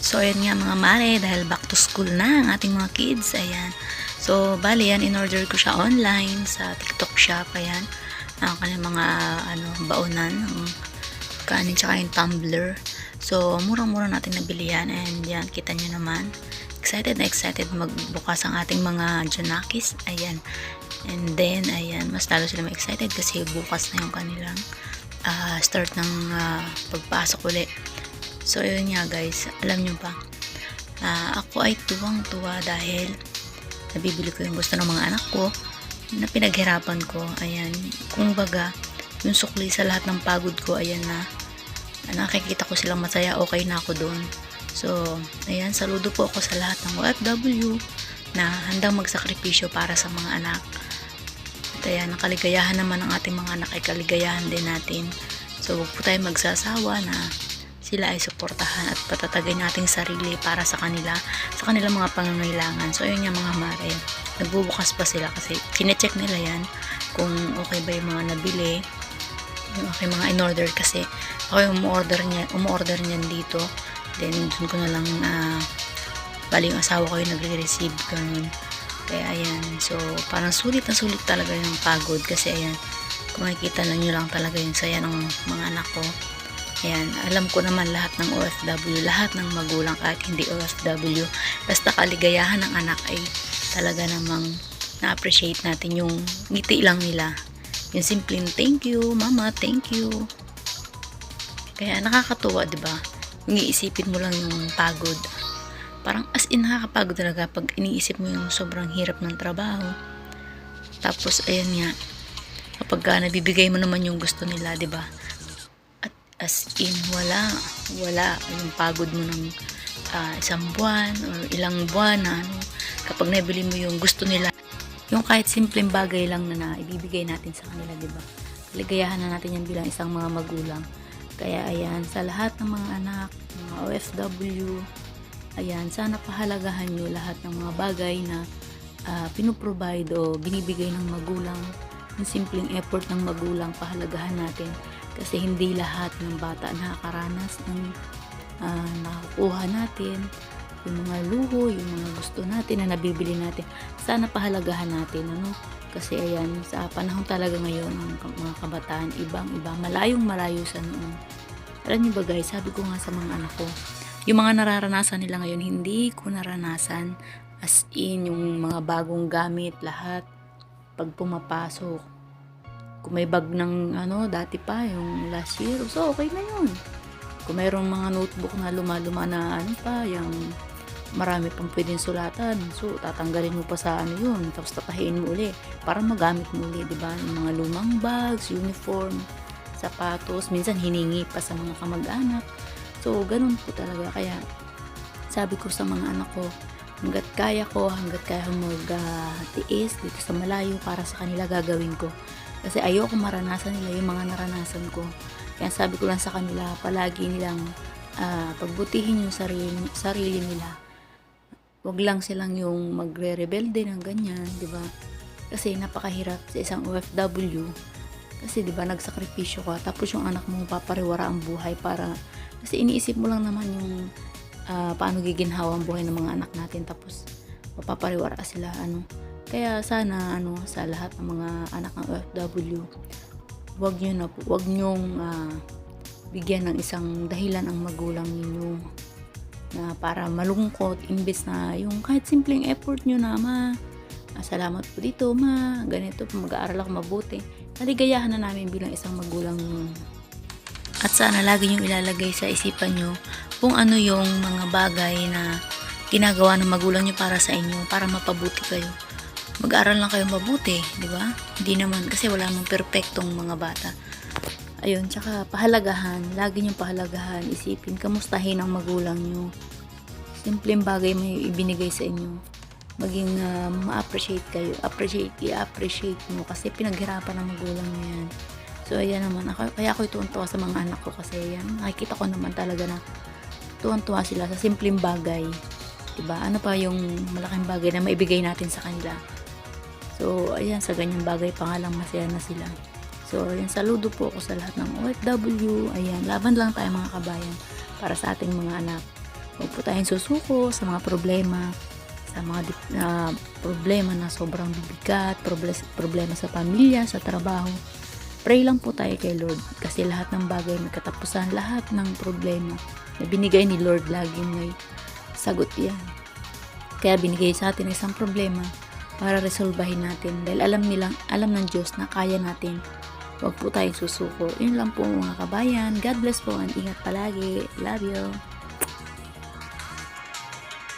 So, ayan nga mga mare, dahil back to school na ang ating mga kids. Ayan. So, bali yan, in-order ko siya online sa TikTok shop. Ayan. Ang kanyang mga ano, baonan. Ang kanin tsaka yung tumbler. So, murang-mura natin nabili yan. And yan, kita nyo naman. Excited na excited magbukas ang ating mga Janakis. Ayan. And then, ayan, mas lalo sila excited kasi bukas na yung kanilang ah, start ng ah, pagpasok ulit. So, yun nga guys, alam nyo ba, ah, ako ay tuwang-tuwa dahil nabibili ko yung gusto ng mga anak ko na pinaghirapan ko. Ayan, kung baga, yung sukli sa lahat ng pagod ko, ayan na, nakikita ko silang masaya, okay na ako doon. So, ayan, saludo po ako sa lahat ng OFW na handang magsakripisyo para sa mga anak. At ayan, nakaligayahan naman ang ating mga anak ay kaligayahan din natin. So, huwag po tayo magsasawa na sila ay suportahan at patatagay nating sarili para sa kanila, sa kanilang mga pangangailangan. So, ayun nga mga mare, nagbubukas pa sila kasi chinecheck nila yan kung okay ba yung mga nabili, yung aking mga in-order kasi ako yung umorder niya, umorder niyan dito. Then, dun ko na lang na bali yung asawa ko yung nagre-receive ganun. Kaya ayan, so parang sulit na sulit talaga yung pagod kasi ayan, kung makikita na lang talaga yung saya ng mga anak ko. Ayan, alam ko naman lahat ng OFW, lahat ng magulang kahit hindi OFW, basta kaligayahan ng anak ay talaga namang na-appreciate natin yung ngiti lang nila. Yung simpleng thank you, mama, thank you. Kaya nakakatuwa, 'di ba? Yung iisipin mo lang yung pagod. Parang as in nakakapagod talaga pag iniisip mo yung sobrang hirap ng trabaho. Tapos ayan nga, kapag ka nabibigay mo naman yung gusto nila, 'di ba? As in wala, wala yung pagod mo ng ah, isang buwan or ilang buwan na ano, kapag nabili mo yung gusto nila yung kahit simpleng bagay lang na, na ibibigay natin sa kanila, di ba? Kaligayahan na natin yan bilang isang mga magulang. Kaya ayan, sa lahat ng mga anak, mga OFW, ayan, sana pahalagahan nyo lahat ng mga bagay na ah, pinuprovide o binibigay ng magulang. Yung simpleng effort ng magulang, pahalagahan natin. Kasi hindi lahat ng bata nakakaranas ng ah, nakukuha natin yung mga luho, yung mga gusto natin na nabibili natin. Sana pahalagahan natin, ano? Kasi ayan, sa panahon talaga ngayon, ng mga kabataan, ibang iba, malayong malayo sa noon. Alam niyo ba guys, sabi ko nga sa mga anak ko, yung mga nararanasan nila ngayon, hindi ko naranasan as in yung mga bagong gamit, lahat, pag pumapasok. Kung may bag ng ano, dati pa, yung last year, so okay na yun. Kung mayroong mga notebook na luma-luma na ano pa, yung marami pang pwedeng sulatan. So, tatanggalin mo pa sa ano yun, tapos tatahiin mo uli para magamit mo uli, di ba? Yung mga lumang bags, uniform, sapatos, minsan hiningi pa sa mga kamag-anak. So, ganun po talaga. Kaya, sabi ko sa mga anak ko, hanggat kaya ko, hanggat kaya ko mag-tiis dito sa malayo para sa kanila gagawin ko. Kasi ayoko maranasan nila yung mga naranasan ko. Kaya sabi ko lang sa kanila, palagi nilang ah, pagbutihin yung sarili, sarili nila. Huwag lang silang yung magre-rebelde ng ganyan, di ba? Kasi napakahirap sa isang OFW. Kasi di ba nagsakripisyo ka, tapos yung anak mo papariwara ang buhay para, kasi iniisip mo lang naman yung ah, paano giginhawa ang buhay ng mga anak natin, tapos mapapariwara sila, ano. Kaya sana, ano, sa lahat ng mga anak ng OFW, wag nyo na wag nyong ah, bigyan ng isang dahilan ang magulang ninyo na para malungkot imbes na yung kahit simpleng effort nyo na ma ah, salamat po dito ma ganito po mag-aaral ako mabuti naligayahan na namin bilang isang magulang at sana lagi nyo ilalagay sa isipan nyo kung ano yung mga bagay na ginagawa ng magulang nyo para sa inyo para mapabuti kayo mag-aaral lang kayo mabuti di ba hindi naman kasi wala namang perpektong mga bata Ayun, tsaka pahalagahan, lagi niyong pahalagahan, isipin, kamustahin ang magulang niyo. Simpleng bagay may ibinigay sa inyo. Maging ah, ma-appreciate kayo, appreciate, i-appreciate mo kasi pinaghirapan ng magulang niyo yan. So, ayan naman, ako, kaya ako tuwan-tuwa sa mga anak ko kasi yan, nakikita ko naman talaga na tuwan-tuwa sila sa simpleng bagay. Diba? Ano pa yung malaking bagay na maibigay natin sa kanila. So, ayan, sa ganyang bagay pa nga lang masaya na sila. So, ayan, saludo po ako sa lahat ng OFW. Ayan, laban lang tayo mga kabayan para sa ating mga anak. Huwag po tayong susuko sa mga problema, sa mga ah, problema na sobrang bibigat, proble- problema sa pamilya, sa trabaho. Pray lang po tayo kay Lord kasi lahat ng bagay may katapusan, lahat ng problema na binigay ni Lord laging may sagot yan. Kaya binigay sa atin isang problema para resolbahin natin dahil alam nilang alam ng Diyos na kaya natin. Huwag po tayong susuko. Yun lang po mga kabayan. God bless po and ingat palagi. Love you.